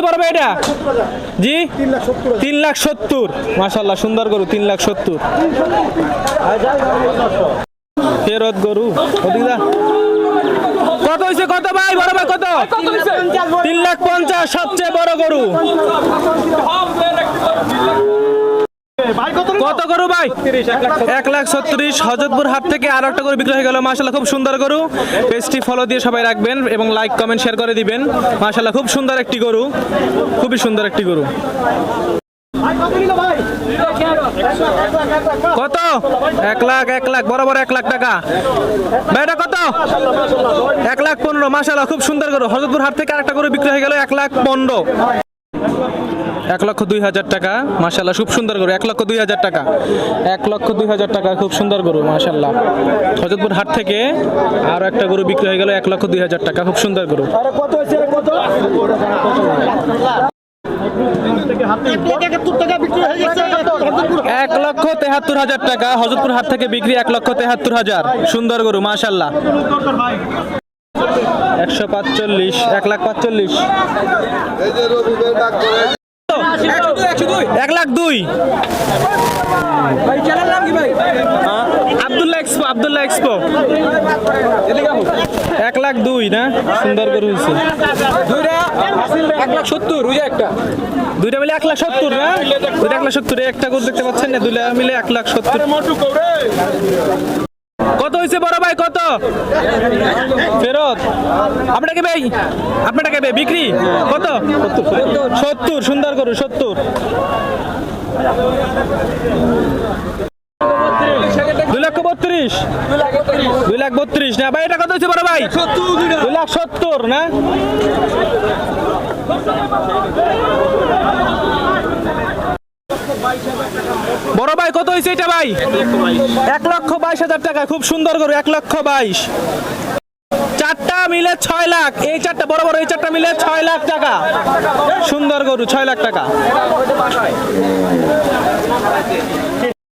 হয়েছে পড়বে এটা? জি? তিন লাখ সত্তর। মাসাল্লাহ সুন্দর গরু, তিন লাখ সত্তর। ফেরত গরু কত হয়েছে কত ভাই? বড় ভাই, কত? তিন লাখ পঞ্চাশ, সবচেয়ে বড় গরু। কত গরু ভাই? এক লাখ ছত্রিশ। হজরতপুর হাট থেকে আরও একটা গরু বিক্রি হয়ে গেল। মাসাল্লাহ খুব সুন্দর গরু। পেজটি ফলো দিয়ে সবাই রাখবেন এবং লাইক কমেন্ট শেয়ার করে দিবেন। মাসাল্লাহ খুব সুন্দর একটি গরু। খুবই সুন্দর একটি গরু। কত এক লাখ এক লাখ বরাবর এক লাখ টাকা। ভাই এটা কত? এক লাখ পনেরো মাসাল্লাহ খুব সুন্দর গরু। হজরতপুর হাট থেকে আরেকটা গরু বিক্রি হয়ে গেল এক লাখ পনেরো। এক লক্ষ দুই হাজার টাকা মাশাল্লাহ খুব সুন্দর গরু এক লক্ষ দুই হাজার টাকা। এক লক্ষ দুই হাজার টাকা খুব সুন্দর গরু মাশাল্লাহ হজরতপুর হাট থেকে আরও একটা গরু বিক্রি হয়ে গেল এক লক্ষ দুই হাজার টাকা খুব সুন্দর গরু। এক লক্ষ তেহাত্তর হাজার টাকা হজরতপুর হাট থেকে বিক্রি এক লক্ষ তেহাত্তর হাজার। সুন্দর গরু মাশাল্লাহ একশো পাঁচচল্লিশ এক লাখ পাঁচচল্লিশ। এক লাখ দুই। আবদুল্লাহ এক্সপো আবদুল্লাহ এক্সপো এক লাখ দুই না? সুন্দর করে হয়েছে এক লাখ সত্তর ওই একটা। দুইটা মিলে এক লাখ সত্তর না? দুইটা এক লাখ সত্তর একটা করে দেখতে পাচ্ছেন না? দুইটা মিলে এক লাখ সত্তর। কত হয়েছে বড় ভাই, কত? ফেরত। আপনাকে ভাই আপনাকে ভাই বিক্রি? কত? সত্তর, সুন্দর করু সত্তর। লাখ বত্রিশ। না ভাই, এটা কত হয়েছে বড় ভাই? লাখ সত্তর, না? বড় ভাই, কত হয়েছে এটা ভাই? এক লক্ষ বাইশ হাজার টাকা, খুব সুন্দর করে এক লক্ষ বাইশ। চারটা মিলে ছয় লাখ, এই চারটা, বড় বড়, এই চারটা মিলে ছয় লাখ টাকা। সুন্দর গরু, ছয় লাখ টাকা।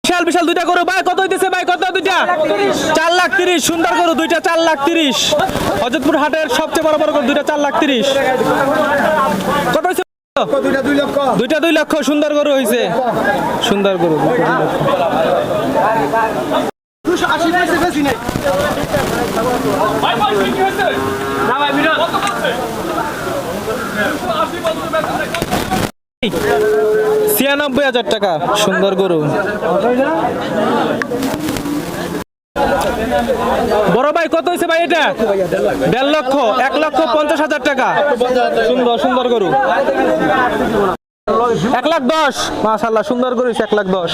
বিশাল বিশাল দুইটা গরু, ভাই, কত হইতেছে ভাই, কত দুইটা? চার লাখ তিরিশ, সুন্দর গরু, দুইটা, চার লাখ তিরিশ। হজরতপুর হাটের সবচেয়ে বড় বড় গরু, দুইটা, চার লাখ তিরিশ। কত হয়েছে দুইটা দুই লক্ষ। সুন্দর গরু হয়েছে সুন্দর গরু। ছিয়ানব্বই হাজার টাকা সুন্দর গরু বড় ভাই কত হয়েছে ভাই এটা? দেড় লক্ষ, এক লক্ষ পঞ্চাশ হাজার টাকা। সুন্দর সুন্দর গরু। এক লাখ দশ। মাসাল্লাহ সুন্দর গরু এক লাখ দশ।